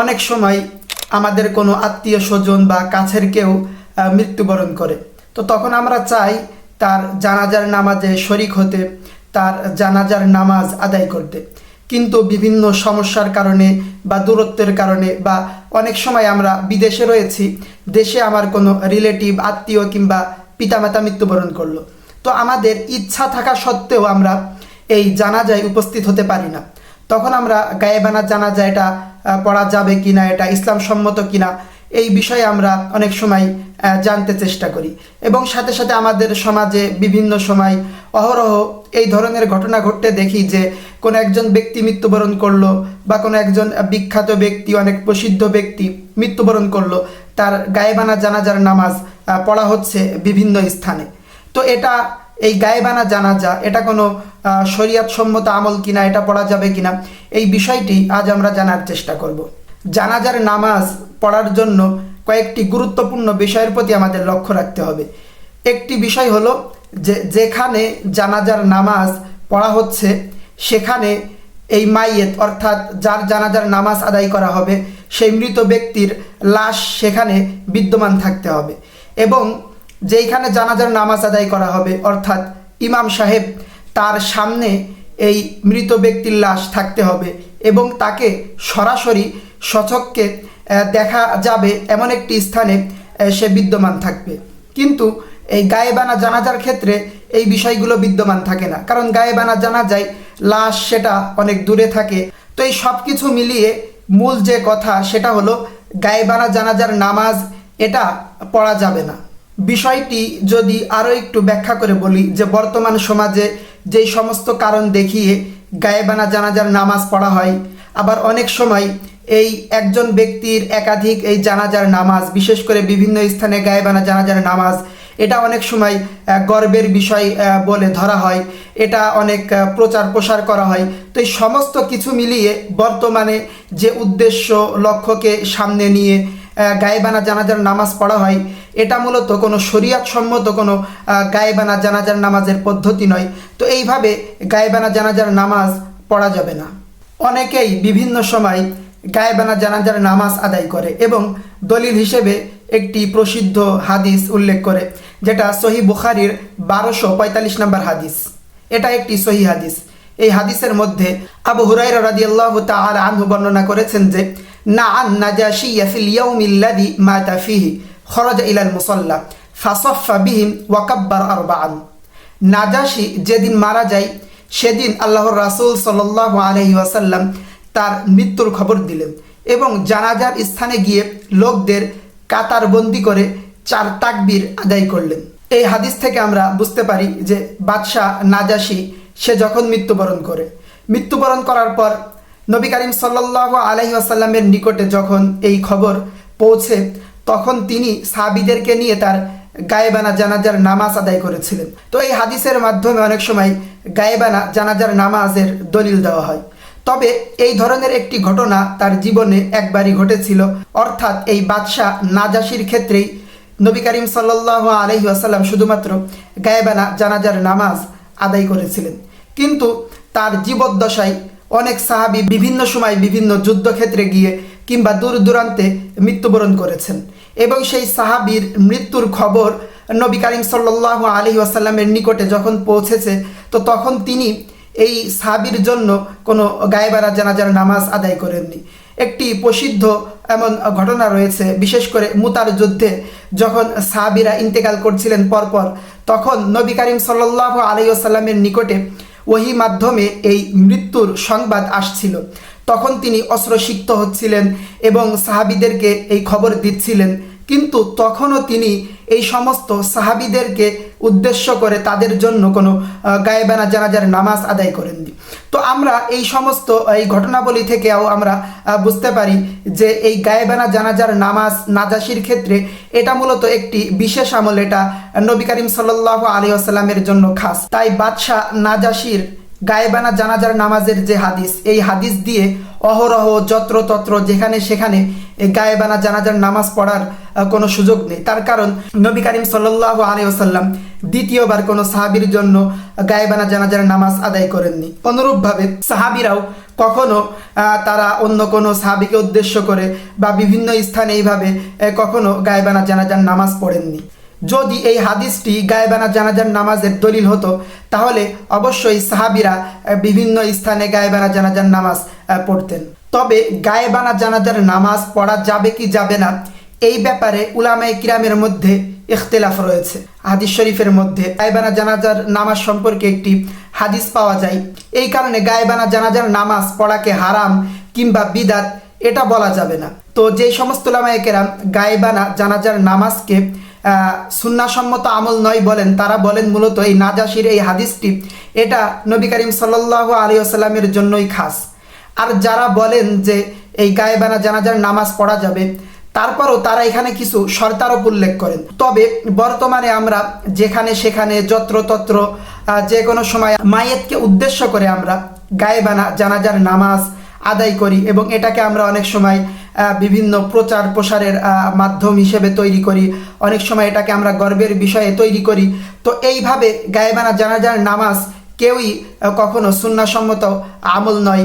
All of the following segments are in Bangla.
অনেক সময় আমাদের কোনো আত্মীয় স্বজন বা কাছের কেউ মৃত্যুবরণ করে। তো তখন আমরা চাই তার জানাজার নামাজে শরিক হতে, তার জানাজার নামাজ আদায় করতে। কিন্তু বিভিন্ন সমস্যার কারণে বা দূরত্বের কারণে বা অনেক সময় আমরা বিদেশে রয়েছি, দেশে আমার কোনো রিলেটিভ, আত্মীয় কিংবা পিতামাতা মৃত্যুবরণ করল। তো আমাদের ইচ্ছা থাকা সত্ত্বেও আমরা এই জানাজায় উপস্থিত হতে পারি না। তখন আমরা গায়েবানা জানাজা এটা পড়া যাবে কিনা, এটা ইসলাম সম্মত কিনা, এই বিষয়ে আমরা অনেক সময় জানতে চেষ্টা করি। এবং সাথে সাথে আমাদের সমাজে বিভিন্ন সময় অহরহ এই ধরনের ঘটনা ঘটতে দেখি যে, কোনো একজন ব্যক্তি মৃত্যুবরণ করল বা কোনো একজন বিখ্যাত ব্যক্তি, অনেক প্রসিদ্ধ ব্যক্তি মৃত্যুবরণ করল, তার গায়েবানা জানাজার নামাজ পড়া হচ্ছে বিভিন্ন স্থানে। তো এটা এই গায়েবানা জানাজা এটা কোনো আহ, শরীয়তসম্মত আমল কিনা এটা পড়া যাবে কিনা এই বিষয়টি আজ আমরা জানার চেষ্টা করব। জানাজার নামাজ পড়ার জন্য কয়েকটি গুরুত্বপূর্ণ বিষয়ের প্রতি আমাদের লক্ষ্য রাখতে হবে। একটি বিষয় হলো যে যেখানে জানাজার নামাজ পড়া হচ্ছে সেখানে এই মাইয়েত অর্থাৎ যার জানাজার নামাজ আদায় করা হবে সেই মৃত ব্যক্তির লাশ সেখানে বিদ্যমান থাকতে হবে। এবং যেইখানে জানাজার নামাজ আদায় করা হবে, অর্থাৎ ইমাম সাহেব তার সামনে এই মৃত ব্যক্তির লাশ থাকতে হবে এবং তাকে সরাসরি সচককে দেখা যাবে এমন একটি স্থানে সে বিদ্যমান থাকবে। কিন্তু এই গায়েবানা জানাজার ক্ষেত্রে এই বিষয়গুলো বিদ্যমান থাকে না। কারণ গায়েবানা জানা যায় লাশ সেটা অনেক দূরে থাকে। তো এই সব কিছু মিলিয়ে মূল যে কথা সেটা হলো, গায়েবানা জানাজার নামাজ, এটা পড়া যাবে না। বিষয়টি যদি আরও একটু ব্যাখ্যা করে বলি যে বর্তমান সমাজে যেই সমস্ত কারণ দেখিয়ে গায়েবানা জানাজার নামাজ পড়া হয়, আবার অনেক সময় এই একজন ব্যক্তির একাধিক এই জানাজার নামাজ, বিশেষ করে বিভিন্ন স্থানে গায়েবানা জানাজার নামাজ, এটা অনেক সময় গর্বের বিষয় বলে ধরা হয়। এটা অনেক প্রচার প্রসার করা হয়। তো এই সমস্ত কিছু মিলিয়ে বর্তমানে যে উদ্দেশ্য, লক্ষ্যকে সামনে নিয়ে গায়েবানা জানাজার নামাজ পড়া হয়। এটা মূলত কোনো শরিয়াত সম্মত কোনো গায়েবানা জানাজার নামাজের পদ্ধতি নয়। তো এইভাবে গায়েবানা জানাজার নামাজ পড়া যাবে না। অনেকেই বিভিন্ন সময় গায়েবানা জানাজার নামাজ আদায় করে এবং দলিল হিসেবে একটি প্রসিদ্ধ হাদিস উল্লেখ করে, যেটা সহি বুখারির বারোশো পঁয়তাল্লিশ নম্বর হাদিস। এটা একটি সহি হাদিস। এই হাদিসের মধ্যে আবু হুরাইরা রাদিয়াল্লাহু তাআলা আনহু বর্ণনা করেছেন যে না আন নাজাশি ফিল ইয়াউমিল্লাযী মাতা ফিহি। খরাজা ইলাল মুসাল্লা। ফাসাফা বিহিম ওয়া কাব্বার আরবাআন। নাজাশি যেদিন মারা যায়, সেদিন আল্লাহর রাসূল সাল্লাল্লাহু আলাইহি ওয়াসাল্লাম তার মৃত্যুর খবর দিলেন এবং জানাজার স্থানে গিয়ে লোকদের কাতারবন্দি করে চার তাকবীর আদায় করলেন। এই হাদিস থেকে আমরা বুঝতে পারি যে বাদশাহ নাজাসি সে যখন মৃত্যুবরণ করে। মৃত্যুবরণ করার পর নবী করিম সাল্লাহ আলহি আসাল্লামের নিকটে যখন এই খবর পৌঁছে, তখন তিনি সাহাবিদেরকে নিয়ে তার গায়েবানা জানাজার নামাজ আদায় করেছিলেন। তো এই হাদিসের মাধ্যমে অনেক সময় গায়েবানা জানাজার নামাজের দলিল দেওয়া হয়। তবে এই ধরনের একটি ঘটনা তার জীবনে একবারই ঘটেছিল। অর্থাৎ এই বাদশাহ নাজাসির ক্ষেত্রেই নবী করিম সাল্লাহ আলহি আসাল্লাম শুধুমাত্র গায়েবানা জানাজার নামাজ আদায় করেছিলেন। কিন্তু তার জীবদ্দশায় অনেক সাহাবি বিভিন্ন সময় বিভিন্ন যুদ্ধক্ষেত্রে গিয়ে কিংবা দূর দূরান্তে মৃত্যুবরণ করেছেন। এবং সেই সাহাবির মৃত্যুর খবর নবী করিম সাল্লাহ আলহি আসাল্লামের নিকটে যখন পৌঁছেছে, তো তখন তিনি এই সাহাবির জন্য কোনো গায়েবারা জানাজার নামাজ আদায় করেননি। একটি প্রসিদ্ধ এমন ঘটনা রয়েছে, বিশেষ করে মুতার যুদ্ধে যখন সাহাবিরা ইন্তেকাল করছিলেন পরপর, তখন নবী করিম সাল্লাহ আলাইসাল্লামের নিকটে ওহি মাধ্যমে এই মৃত্যুর সংবাদ আসছিল। তখন তিনি অস্ত্রসিক্ত হচ্ছিলেন এবং সাহাবিদেরকে এই খবর দিচ্ছিলেন। কিন্তু তখনও তিনি এই সমস্ত সাহাবিদেরকে উদ্দেশ্য করে তাদের জন্য কোনো গায়েবানা জানাজার নামাজ আদায় করেননি তো আমরা এই সমস্ত এই ঘটনাবলী থেকেও আমরা বুঝতে পারি যে এই গায়েবানা জানাজার নামাজ নাজাসির ক্ষেত্রে এটা মূলত একটি বিশেষ আমল, এটা নবী করিম সাল্লাহ আলী আসাল্লামের জন্য খাস। তাই বাদশাহ নাজাসির গায়েবানা জানাজার নামাজের যে হাদিস, এই হাদিস দিয়ে অহরহ, যত্রতত্র যেখানে সেখানে গায়েবানা জানাজার নামাজ পড়ার কোনো সুযোগ নেই। তার কারণ নবী করিম সাল্লাহ আলী আসাল্লাম দ্বিতীয়বার কোনো সাহাবির জন্য গায়েবানা জানাজার নামাজ আদায় করেননি। অনুরূপভাবে সাহাবিরাও কখনো তারা অন্য কোনো সাহাবিকে উদ্দেশ্য করে বা বিভিন্ন স্থানে এইভাবে কখনো গায়েবানা জানাজার নামাজ পড়েননি। যদি এই হাদিসটি গায়েবানা জানাজার নামাজের দলিল হতো, তাহলে অবশ্যই সাহাবিরা বিভিন্ন স্থানে গায়েবানা জানাজার নামাজ পড়তেন। তবে গায়েবানা জানাজার নামাজ পড়া যাবে কি যাবে না, এই ব্যাপারে উলামায়ে কিরামের মধ্যে ইখতিলাফ রয়েছে। হাদিস শরীফের মধ্যে গায়েবানা জানাজার নামাজ সম্পর্কে একটি হাদিস পাওয়া যায়। এই কারণে গায়েবানা জানাজার নামাজ পড়াকে হারাম কিংবা বিদাত, এটা বলা যাবে না। তো যে সমস্ত উলামায়ে কেরাম গায়েবানা জানাজার নামাজকে সুন্নাসম্মত আমল নয় বলেন, তারা বলেন মূলত এই নাজাসির এই হাদিসটি, এটা নবী করিম সাল্লাহ আলী আসাল্লামের জন্যই খাস। আর যারা বলেন যে এই গায়েবানা জানাজার নামাজ পড়া যাবে, তারপরও তারা এখানে কিছু শর্তারোপ উল্লেখ করেন। তবে বর্তমানে আমরা যেখানে সেখানে যত্রতত্র যে কোনো সময় মায়েতকে উদ্দেশ্য করে আমরা গায়েবানা জানাজার নামাজ আদায় করি এবং এটাকে আমরা অনেক সময় বিভিন্ন প্রচার প্রসারের মাধ্যম হিসেবে তৈরি করি। অনেক সময় এটাকে আমরা গর্বের বিষয়ে তৈরি করি। তো এইভাবে গায়েবানা জানাজার নামাজ কেউই কখনো সুন্নাসম্মত আমল নয়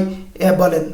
বলেন।